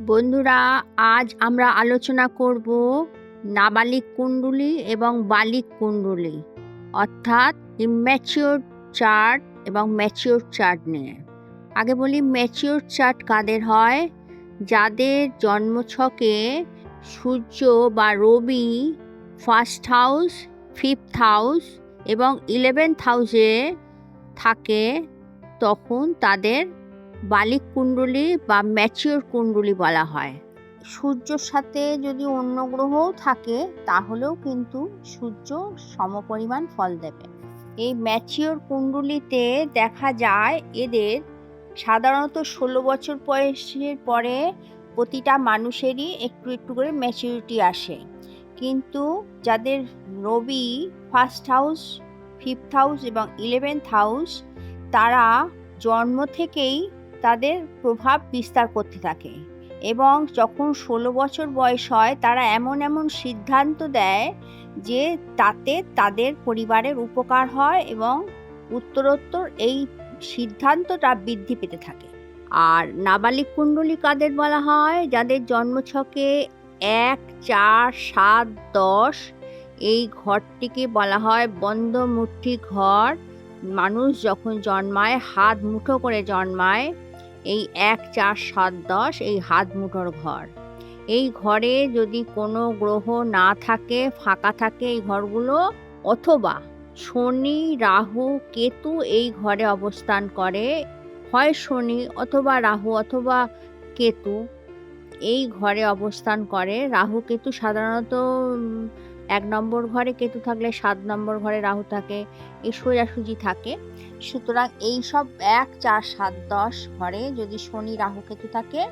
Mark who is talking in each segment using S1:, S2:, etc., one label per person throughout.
S1: বন্ধুরা, আজ আমরা আলোচনা করব নাবালিক কুণ্ডলী এবং বালিক কুণ্ডলী, অর্থাৎ ইম্যাচিওর চার্ট এবং ম্যাচিওর চার্ট নিয়ে। আগে বলি ম্যাচিওর চার্ট কাদের হয়? যাদের জন্মছকে সূর্য বা রবি ফার্স্ট হাউস ফিফথ হাউস এবং ইলেভেন্থ হাউসে থাকে, তখন তাদের বালিক কুণ্ডলী বা ম্যাচিওর কুণ্ডলী বলা হয়। সূর্যর সাথে যদি অন্য গ্রহও থাকে, তাহলেও কিন্তু সূর্য সমপরিমাণ ফল দেবে। এই ম্যাচিওর কুণ্ডলিতে দেখা যায় এদের সাধারণত ষোলো বছর বয়সের পরে প্রতিটা মানুষেরই একটু একটু করে ম্যাচিউরিটি আসে। কিন্তু যাদের রবি, ফার্স্ট হাউস, ফিফথ হাউস এবং ইলেভেন্থ হাউস, তারা জন্ম থেকেই তাদের প্রভাব বিস্তার করতে থাকে এবং যখন ষোলো বছর বয়স হয়, তারা এমন এমন সিদ্ধান্ত দেয় যে তাতে তাদের পরিবারের উপকার হয় এবং উত্তরোত্তর এই সিদ্ধান্তটা বৃদ্ধি পেতে থাকে। আর নাবালিক কুণ্ডলী কাদের বলা হয়, যাদের জন্মছকে এক, চার, সাত, দশ, এই ঘরটিকে বলা হয় বন্ধ মুঠি ঘর। মানুষ যখন জন্মায়, হাত মুঠো করে জন্মায় এই এক চার সাত দশ এই হাত মুঠোর ঘর। এই ঘরে যদি কোনো গ্রহ না থাকে, ফাঁকা থাকে এই ঘরগুলো, অথবা শনি, রাহু, কেতু এই ঘরে অবস্থান করে, হয় শনি অথবা রাহু অথবা কেতু, এই ঘরে অবস্থান করে। রাহু, কেতু সাধারণত এক নম্বর ঘরে কেতু থাকলে সাত নম্বর ঘরে রাহু থাকে, এই সোজাসুজি থাকে। সুতরাং এই সব এক, চার, সাত, দশ ঘরে যদি শনি, রাহু, কেতু থাকে,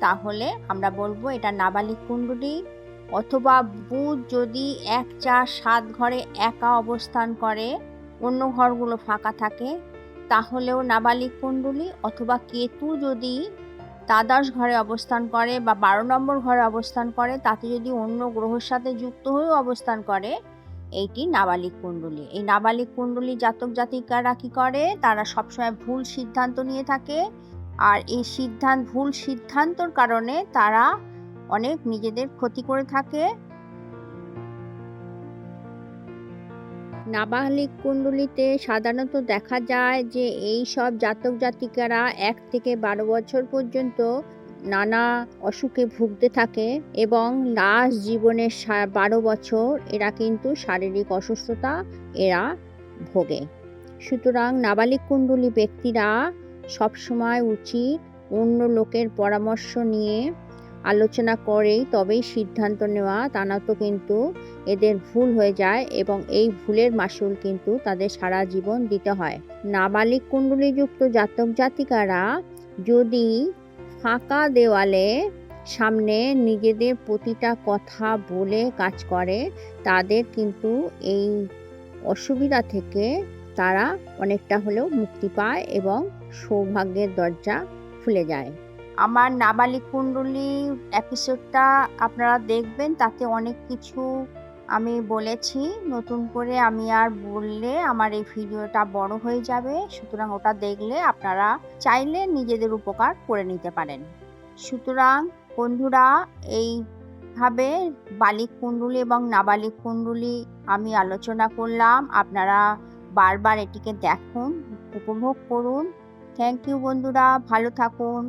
S1: তাহলে আমরা বলব এটা নাবালিক কুণ্ডলী অথবা বুধ যদি এক, চার, সাত ঘরে একা অবস্থান করে, অন্য ঘরগুলো ফাঁকা থাকে, তাহলেও নাবালিক কুণ্ডলী অথবা কেতু যদি দ্বাদশ ঘরে অবস্থান করে বা বারো নম্বর ঘরে অবস্থান করে, তাতে যদি অন্য গ্রহের সাথে যুক্ত হয়েও অবস্থান করে, এইটি নাবালিক কুণ্ডলী। এই নাবালিক কুণ্ডলী জাতক জাতিকারা কী করে? তারা সবসময় ভুল সিদ্ধান্ত নিয়ে থাকে আর এই সিদ্ধান্ত ভুল সিদ্ধান্তর কারণে তারা অনেক নিজেদের ক্ষতি করে থাকে। নাবালিক কুণ্ডলিতে সাধারণত দেখা যায় যে এই সব জাতক জাতিকারা এক থেকে বারো বছর পর্যন্ত নানা অসুখে ভুগতে থাকে এবং লাস্ট জীবনের বারো বছর এরা কিন্তু শারীরিক অসুস্থতা এরা ভোগে। সুতরাং নাবালিক কুণ্ডলী ব্যক্তিরা সবসময় উচিত অন্য লোকের পরামর্শ নিয়ে আলোচনা করেই তবেই সিদ্ধান্ত নেওয়া, তা না তো কিন্তু এদের ভুল হয়ে যায় এবং এই ভুলের মাসুল কিন্তু তাদের সারা জীবন দিতে হয়। নাবালিক কুণ্ডলীযুক্ত জাতক জাতিকারা যদি ফাঁকা দেওয়ালে সামনে নিজেদের প্রতিটা কথা বলে কাজ করে, তাদের কিন্তু এই অসুবিধা থেকে তারা অনেকটা হলেও মুক্তি পায় এবং সৌভাগ্যের দরজা খুলে যায়। আমার নাবালিক কুণ্ডলী এপিসোডটা আপনারা দেখবেন, তাতে অনেক কিছু আমি বলেছি। নতুন করে আমি আর বললে আমার এই ভিডিওটা বড় হয়ে যাবে, সুতরাং ওটা দেখলে আপনারা চাইলে নিজেদের উপকার করে নিতে পারেন। সুতরাং বন্ধুরা, এইভাবে বালিক কুণ্ডলী এবং নাবালিক কুণ্ডলী আমি আলোচনা করলাম। আপনারা বারবার এটিকে দেখুন, উপভোগ করুন। থ্যাংক ইউ বন্ধুরা, ভালো থাকুন।